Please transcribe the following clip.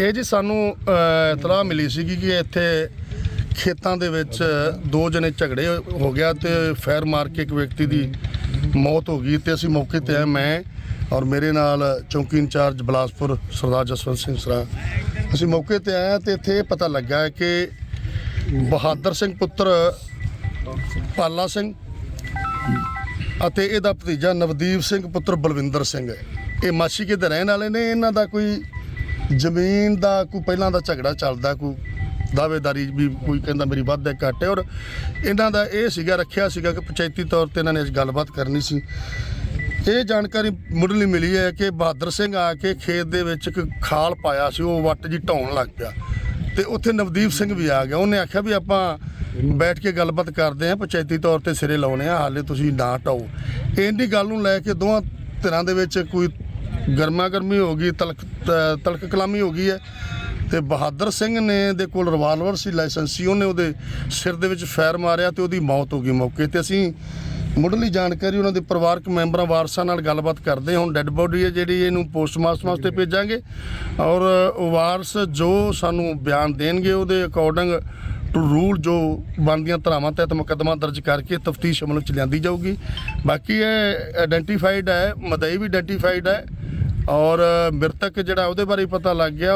ਇਹ ਜੀ ਸਾਨੂੰ ਇਤਲਾਹ ਮਿਲੀ ਸੀਗੀ ਕਿ ਇੱਥੇ ਖੇਤਾਂ ਦੇ ਵਿੱਚ ਦੋ ਜਣੇ ਝਗੜੇ ਹੋ ਗਿਆ ਤੇ ਫਾਇਰ ਮਾਰ ਕੇ ਇੱਕ ਵਿਅਕਤੀ ਦੀ ਮੌਤ ਹੋ ਗਈ ਤੇ ਅਸੀਂ ਮੌਕੇ ਤੇ ਆਏ, ਮੈਂ ਔਰ ਮੇਰੇ ਨਾਲ ਚੌਂਕੀ ਇੰਚਾਰਜ ਬਲਾਸਪੁਰ ਸਰਦਾਰ ਜਸਵੰਤ ਸਿੰਘ ਸਰਾ। ਅਸੀਂ ਮੌਕੇ ਤੇ ਆਏ ਹਾਂ ਤੇ ਇੱਥੇ ਇਹ ਪਤਾ ਲੱਗਾ ਕਿ ਬਹਾਦਰ ਸਿੰਘ ਪੁੱਤਰ ਪਾਲਾ ਸਿੰਘ ਅਤੇ ਇਹਦਾ ਭਤੀਜਾ ਨਵਦੀਪ ਸਿੰਘ ਪੁੱਤਰ ਬਲਵਿੰਦਰ ਸਿੰਘ। ਹੈ ਇਹ ਮਾਛੀਕੇ ਦੇ ਰਹਿਣ ਵਾਲੇ ਨੇ? ਇਹਨਾਂ ਦਾ ਕੋਈ ਜ਼ਮੀਨ ਦਾ ਕੋਈ ਪਹਿਲਾਂ ਦਾ ਝਗੜਾ ਚੱਲਦਾ, ਕੋਈ ਦਾਅਵੇਦਾਰੀ ਵੀ ਕੋਈ ਕਹਿੰਦਾ ਮੇਰੀ ਵੱਧ ਹੈ ਘੱਟ ਹੈ। ਔਰ ਇਹਨਾਂ ਦਾ ਇਹ ਸੀਗਾ, ਰੱਖਿਆ ਸੀਗਾ ਕਿ ਪੰਚਾਇਤੀ ਤੌਰ ਤੇ ਇਹਨਾਂ ਨੇ ਅੱਜ ਗੱਲਬਾਤ ਕਰਨੀ ਸੀ। ਇਹ ਜਾਣਕਾਰੀ ਮੁੱਢਲੀ ਮਿਲੀ ਹੈ ਕਿ ਬਹਾਦਰ ਸਿੰਘ ਆ ਕੇ ਖੇਤ ਦੇ ਵਿੱਚ ਇੱਕ ਖਾਲ ਪਾਇਆ ਸੀ, ਉਹ ਵੱਟ ਜੀ ਢਾਉਣ ਲੱਗ ਪਿਆ। ਤੇ ਉੱਥੇ ਨਵਦੀਪ ਸਿੰਘ ਵੀ ਆ ਗਿਆ। ਉਹਨੇ ਆਖਿਆ ਵੀ ਆਪਾਂ ਬੈਠ ਕੇ ਗੱਲਬਾਤ ਕਰਦੇ ਆਂ ਪੰਚਾਇਤੀ ਤੌਰ ਤੇ ਸਿਰੇ ਲਾਉਣੇ ਆ ਹਾਲੇ ਤੁਸੀਂ ਨਾ ਢਾਓ। ਇੰਨੀ ਗੱਲ ਨੂੰ ਲੈ ਕੇ ਦੋਵਾਂ ਧਿਰਾਂ ਦੇ ਵਿੱਚ ਕੋਈ ਗਰਮਾ ਗਰਮੀ ਹੋ ਗਈ ਤਲਕ ਤਲਕ ਕਲਾਮੀ ਹੋ ਗਈ ਹੈ। ਤੇ ਬਹਾਦਰ ਸਿੰਘ ਨੇ ਦੇ ਕੋਲ ਰਿਵਾਲਵਰ ਸੀ ਲਾਇਸੈਂਸੀ ਉਹਨੇ ਉਹਦੇ ਸਿਰ ਦੇ ਵਿੱਚ ਫਾਇਰ ਮਾਰਿਆ ਤੇ ਉਹਦੀ ਮੌਤ ਹੋ ਗਈ ਮੌਕੇ ਤੇ। ਅਸੀਂ ਮੁੱਢਲੀ ਜਾਣਕਾਰੀ ਉਹਨਾਂ ਦੇ ਪਰਿਵਾਰਕ ਮੈਂਬਰਾਂ ਵਾਰਸਾਂ ਨਾਲ ਗੱਲਬਾਤ ਕਰਦੇ ਹਾਂ। ਹੁਣ ਡੈੱਡ ਬੋਡੀ ਹੈ ਜਿਹੜੀ ਇਹਨੂੰ ਪੋਸਟਮਾਰਟਮ ਵਾਸਤੇ ਭੇਜਾਂਗੇ। ਔਰ ਵਾਰਸ ਜੋ ਸਾਨੂੰ ਬਿਆਨ ਦੇਣਗੇ ਉਹਦੇ ਅਕੋਰਡਿੰਗ ਟੂ ਰੂਲ ਜੋ ਬਣਦੀਆਂ ਧਾਰਾਵਾਂ ਤਹਿਤ ਮੁਕੱਦਮਾ ਦਰਜ ਕਰਕੇ ਤਫਤੀਸ਼ ਅਮਲ ਚ ਲਿਆਂਦੀ ਜਾਊਗੀ। ਬਾਕੀ ਇਹ ਆਇਡੈਂਟੀਫਾਈਡ ਹੈ ਮਦਈ ਵੀ ਆਇਡੈਂਟੀਫਾਈਡ ਹੈ। ਔਰ ਮ੍ਰਿਤਕ ਜਿਹੜਾ ਉਹਦੇ ਬਾਰੇ ਪਤਾ ਲੱਗ ਗਿਆ